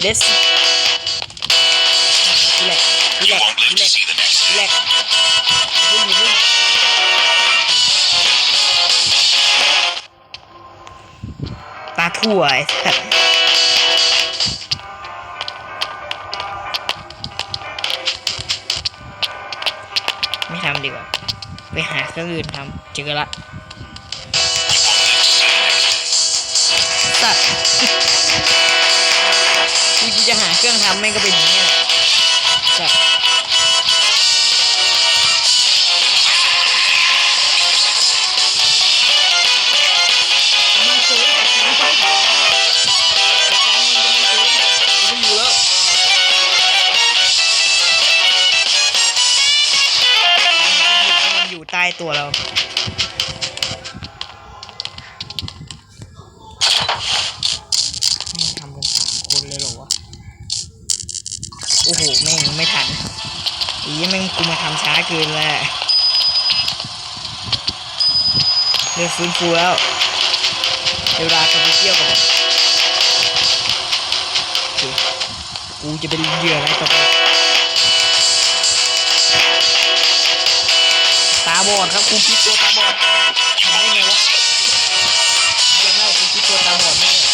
เดสแหลกแหล You ก won't live แหล to ก see the next แหล day. กวิ่งวิ่งปลาถั่วไอ้สัสไม่ทำดีกว่า ไปหาเครื่องอื่นทำเจอละ จะหาเครื่องทำแม่งก็เป็นอย่างนี้แหละสัตว์มาซื้อจัดการจัดการมันจะมาซื้อกูไม่อยู่แล้วมันอยู่ใต้ตัวเรา ไม่ทำกันสามคนเลยเหรอวะ โอ้โห แม่งไม่ทันอี แม่งกูมาทำช้าเกินแหละเรือฟื้นฟูแล้วเดี๋ยวเวลากลับไปเที่ยวกันโอกูจะเป็นเหยื่ออะไรต่อไปตาบอดครับกูคิดตัวตาบอดทำได้ไงวะจะเล่ากูคิดตัวตาบอดไม่ได้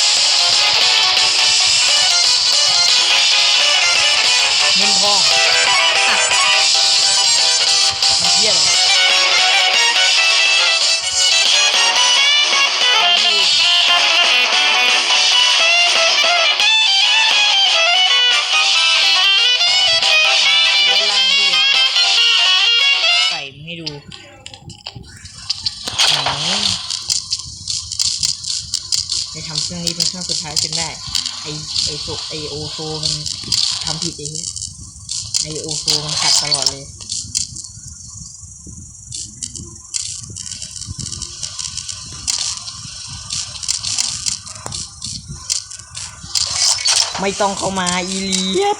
ไอโอโอโซมันทำผิดเองไอโอโซมันขัดตลอดเลยไม่ต้องเข้ามาอีเลียด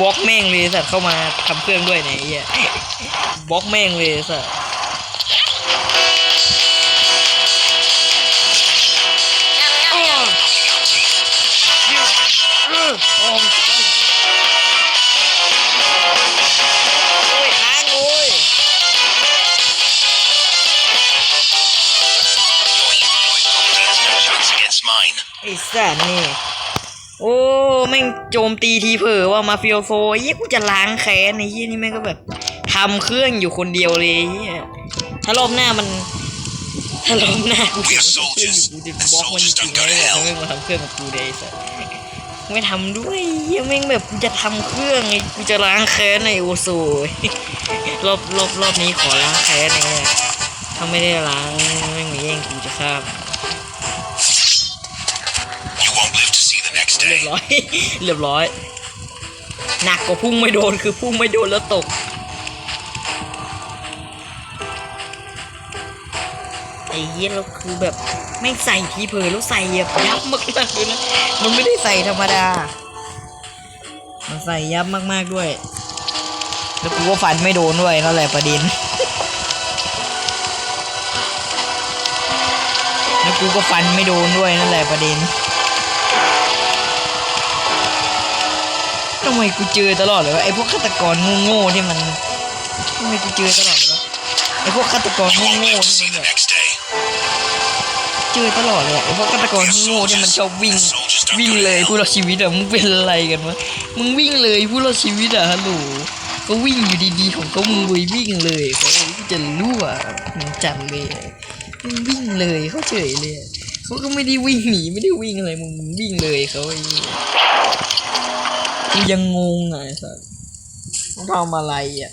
บล็อกแม่งเลยสัตว์เข้ามาทำเครื่องด้วยเนี่ยไอ้เหี้ยบล็อกแม่งเลยสัตว์อ้าวอื้อโอ้ยโอ้ยค้างโอ้ย Your humanoid body has no chance against mine. ไอ้สัตว์นี่ โอ้แม่งโจมตีทีเผลอว่ามาฟิโอโฟเยี่ยกูจะล้างแค้นไอ้เยี่ยนี่แม่งก็แบบทำเครื่องอยู่คนเดียวเลยไอ้เยี่ยถ้ารอบหน้ามันถ้ารอบหน้ากูจะเครื่องอยู่กูจะบล็อกมันจริงๆเลยถ้าแม่งมาทำเครื่องกับกูเลยไอ้สัตว์ไม่ทำด้วยเยี่ยแม่งแบบกูจะทำเครื่องไงกูจะล้างแค้นในโอโซรอบรอบรอบนี้ขอล้างแค้นไอ้เนี่ยถ้าไม่ได้ล้างแม่งมาแย่งกูจะฆ่า ร้อย เรียบร้อย หนักกว่าพุ่งไม่โดนคือพุ่งไม่โดนแล้วตกไอ้เหี้ยเราคือแบบไม่ใส่ทีเผลแล้วใส่แบบยับมากๆเลยนะมันไม่ได้ใส่ธรรมดา มันใส่ยับมากๆด้วย แล้วกูก็ฟันไม่โดนด้วยนั่นแหละประเด็นแล้วกูก็ฟันไม่โดนด้วยนั่นแหละประเด็น ทำไมกูเจอตลอดเลยวะไอพวกฆาตกรโง่ๆที่มันทำไมกูเจอตลอดเลยวะไอพวกฆาตกรโง่ๆที่มันแบบเจอตลอดเลยอะไอพวกฆาตกรโง่ๆที่มันชอบวิ่งวิ่งเลยผู้รอดชีวิตอะมึงเป็นอะไรกันวะมึงวิ่งเลยผู้รอดชีวิตอะฮัลโหลก็วิ่งอยู่ดีๆของเขามึงเลยวิ่งเลยเขาจะรั่วมึงจัดเลยมึงวิ่งเลยเขาเฉยเลยเขาก็ไม่ได้วิ่งหนีไม่ได้วิ่งอะไรมึงวิ่งเลยเขาไอ้ กูยังงงอะไอ้สัสมึงทำอะไรอะ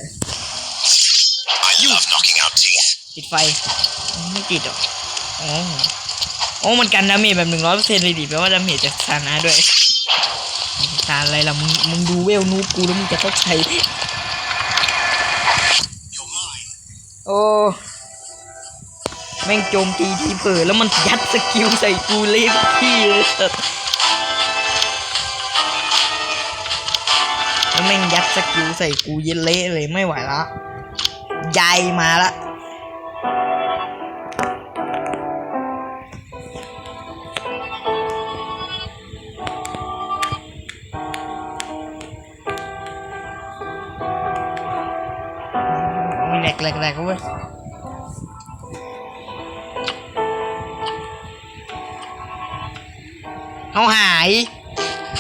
I love knocking out teeth. ติดไฟ ไม่ติดหรอกอ๋อโอ้มันกันดาเมจแบบหนึ่งร้อยเปอร์เซ็นต์เลยดิแปลว่าดาเมจจากซานะด้วยซานอะไรล่ะมึงมึงดูเวลนูบกูแล้วมึงจะเข้าใจ You're mine. โอ้แม่งโจมตีทีเผลอแล้วมันยัดสกิลใส่กูเล่นที่เลยสัส แล้วแม่งยัดสกิลใส่กูเย็นเละเลยไม่ไหวละยายมาละมีแหลกแหลกแหลกเว้ยเอาหาย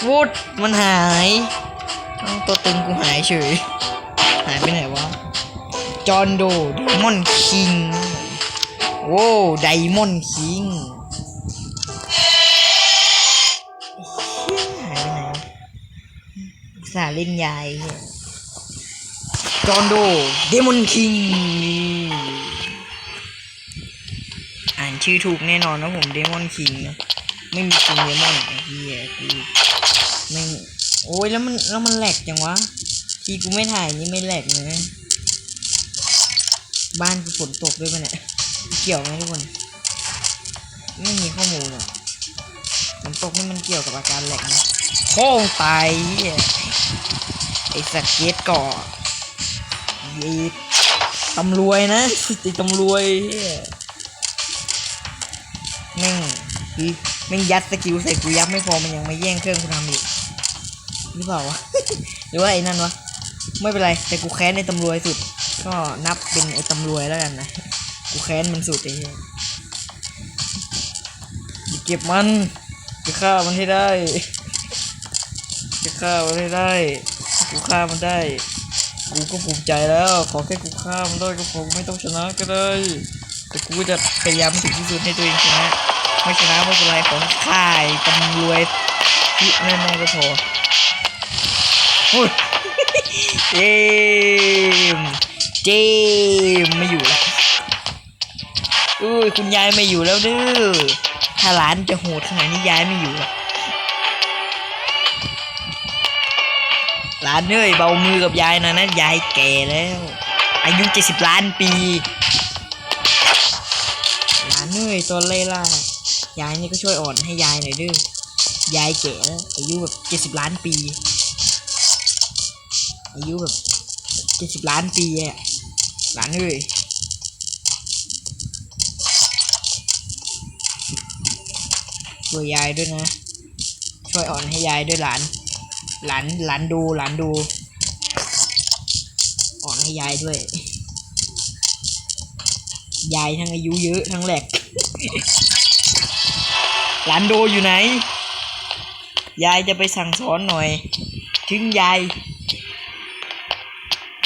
วูดมันหาย ตัวตึงกูหายเฉย หายไปไหนวะ จอนโดไดมอนคิง โว้ไดมอนคิงหายไปไหนสาเล่นยายเหี้ยจอนโดเดมอนคิง อ่านชื่อถูกแน่นอนนะผมเดมอนคิงนะ ไม่มีคิงเดมอนไอ้เหี้ยกูไม่ โอ้ยแล้วมันแล้วมันแหลกจังวะ ทีกูไม่ถ่ายนี่ไม่แหลกนะบ้านกูฝนตกด้วยปะเนี่ยเกี่ยวไหมทุกคน ไม่มีข้อมูลอะฝนตกนี่มันเกี่ยวกับอาการแหลกนะโค้งตายเหี้ยไอ้สกเกตก่อยีตำรวยนะติดตำรวยเหี้ยแม่งคือแม่งยัดสกิลใส่กูยับไม่พอมันยังมาแย่งเครื่องกูทำอีก หรือเปล่าวะ หรือว่าไอ้นั่นวะ ไม่เป็นไร แต่กูแค้นในตำรวยสุด ก็นับเป็นไอ้ตำรวยแล้วกันนะ กูแค้นมันสุดไอ้เอย่าเก็บมัน จะฆ่ามันให้ได้ จะฆ่ามันให้ได้ กูฆ่ามันได้ กูก็ภูมิใจแล้ว ขอแค่กูฆ่ามันได้ก็พอกูไม่ต้องชนะก็ได้ แต่กูจะพยายามถึงที่สุดให้ตัวเองชนะ ไม่ชนะไม่เป็นไรขอฆ่าไอ้ตำรวยที่แน่ๆก็พอโอ้ย เจม เจมไม่อยู่แล้วอุ้ยคุณยายไม่อยู่แล้วเด้อถ้าหลานจะโหดขนาดนี้ยายไม่อยู่แล้วหลานเอ้ยเบามือกับยายนะนะยายแก่แล้ว อายุเจ็ดสิบล้านปีหลานเอ้ยตัวเล่ล่ายายนี่ก็ช่วยอ่อนให้ยายหน่อยเด้อยายแก่แล้วอายุแบบเจ็ดสิบล้านปี อายุแบบเจ็ดสิบล้านปีอะหลานเอ้ยช่วยยายด้วยนะ ช่วยอ่อนให้ยายด้วยหลาน หลานหลานดูหลานดู อ่อนให้ยายด้วย ยายทั้งอายุเยอะทั้งแหลก หลานโดอยู่ไหน ยายจะไปสั่งสอนหน่อย ถึงยาย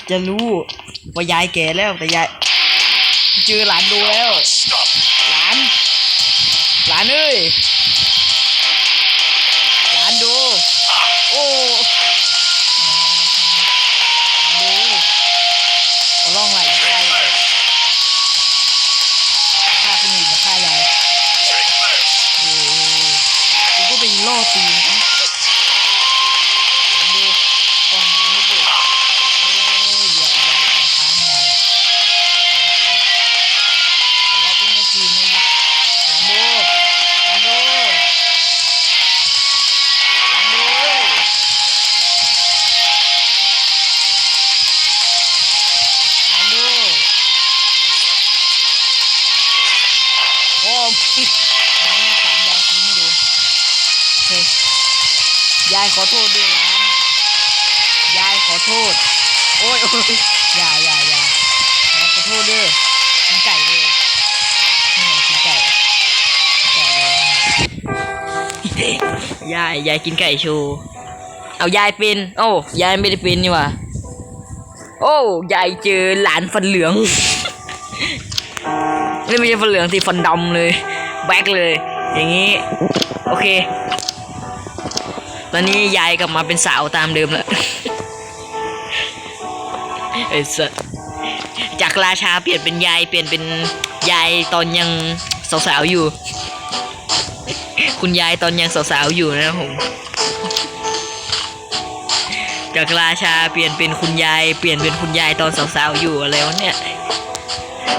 จะรู้ว่ายายแก่แล้วแต่ยายเจอหลานดูแล้ว หลาน หลานเอ้ย อ้ยโอ้ยอย่าอย่าอย่ายายขอโทษด้วยกินไก่เลยนี่กินไก่กินไก่เลยยายยายกินไก่โชว์เอายายเป็นโอ้ยายไม่ได้เป็นนี่หว่าโอ้ยายเจอหลานฟันเหลืองนี่ไม่ใช่ฟันเหลืองสิฟันดำเลยแบกเลย อย่างนี้ โอเค ตอนนี้ยายกลับมาเป็นสาวตามเดิมแล้ว ไอ้สัสจากราชาเปลี่ยนเป็นยายเปลี่ยนเป็นยายตอนยังสาวๆอยู่ คุณยายตอนยังสาวๆอยู่นะผมจากราชาเปลี่ยนเป็นคุณยายเปลี่ยนเป็นคุณยายตอนสาวๆอยู่อะไรวะเนี่ย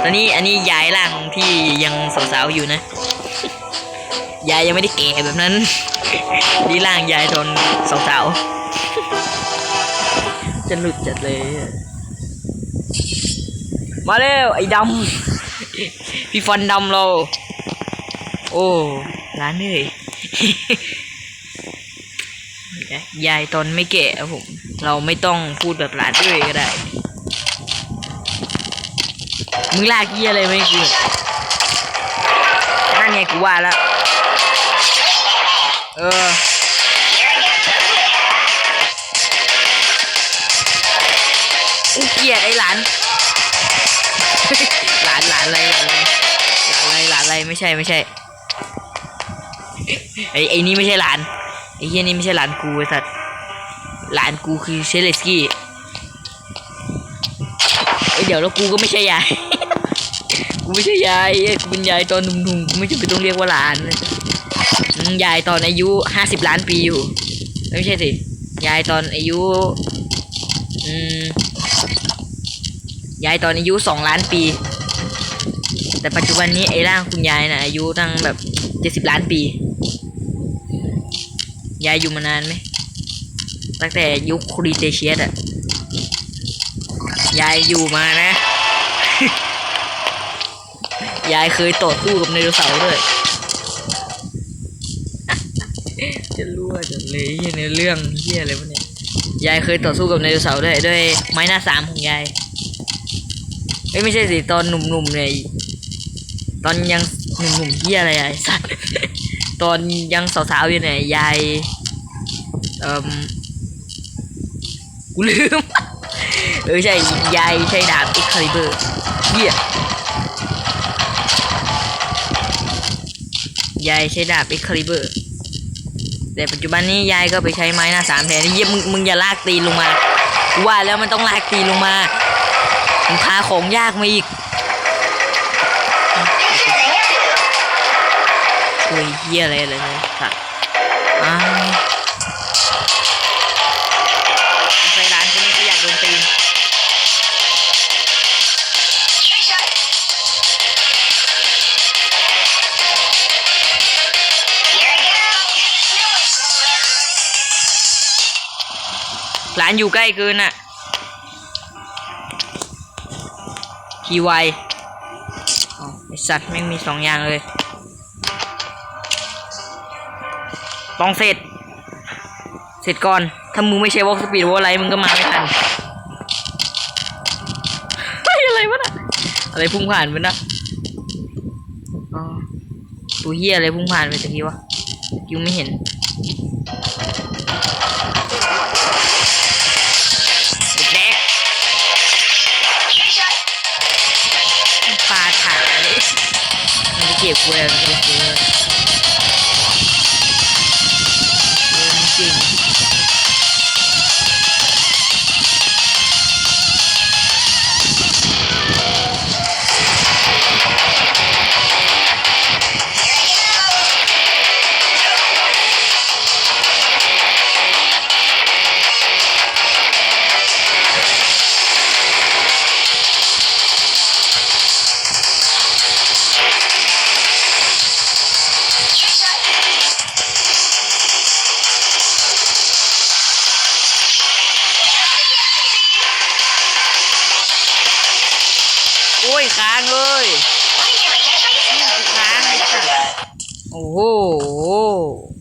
ตอนนี้อันนี้ยายร่างที่ยังสาวๆอยู่นะยายยังไม่ได้แก่แบบนั้นนี่ร่างยายตอนสาวๆจะหลุดจัดเลย มาเร็วไอ้ดำ พี่ฟันดำเรา โอ้ร้านเลยยายตอนไม่แก่ผม เราไม่ต้องพูดแบบหลานเอ้ยก็ได้ มึงลากเยี่ยอะไรไม่กูนั่นไงกูว่าแล้ว ใช่ไม่ใช่ไอ้ไอ้นี่ไม่ใช่หลานไอ้เฮียนี่ไม่ใช่หลานกูไอ้สัตว์หลานกูคือเชเลสกี้ไอ้เดี๋ยวแล้วกูก็ไม่ใช่ยายกูไม่ใช่ยายเอ้ยกูเป็นยายตอนหนุ่มๆกูไม่จำเป็นต้องเรียกว่าหลานยายตอนอายุห้าสิบล้านปีอยู่ไม่ใช่สิยายตอนอายุอืมยายตอนอายุสองล้านปี แต่ปัจจุบันนี้ไอ้ร่างคุณยายนะ่ะอายุตั้งแบบเจ็ดสิบล้านปี ยายอยู่มานานไหมตั้งแต่ยุคครีเตเชียสอะยายอยู่มานะ ยายเคยต่อสู้กับไดโนเสาร์ด้วย จะรั่วจังเลยเหี้ยในเรื่องเฮียอะไรวะเนี่ย ยายเคยต่อสู้กับไดโนเสาร์ด้วยด้วยไม้หน้าสามของยายเอ้ยไม่ใช่สิตอนหนุ่มๆเนี่ย ตอนยังหนุ่มๆเฮียอะไรไอ้สัตว์ตอนยังสาวๆอยู่เนี่ยยายเอ่มกูลืม เออใช่ยายใช้ดาบเอ็กคาลิเบอร์เฮียยายใช้ดาบเอ็กคาลิเบอร์แต่ปัจจุบันนี้ยายก็ไปใช้ไม้หน้าสามแทนเยี่ยมึงมึงอย่าลากตีลงมาว่าแล้วมันต้องลากตีลงมามึงพาของยากมาอีก โอ้ยเหี้ยอะไรอะไรเนี่ยสัตว์อ้าวไฟร้านคนนี้เขาอยากโดนตีนร้านอยู่ใกล้เกินอะทีไวอ๋อไอสัตว์ไม่มีสองอย่างเลย ต้องเสร็จ เสร็จก่อน ถ้ามึงไม่ใช่วอล์กสปีดวอลไรมึงก็มาไม่ทันอะไรวะนะอะไรพุ่งผ่านไปนะอ๋อตัวเฮียอะไรพุ่งผ่านไปตะกี้วะตะกี้ไม่เห็นปลาถาเลยมันจะเก็บกูแล้วมันจะเก็บ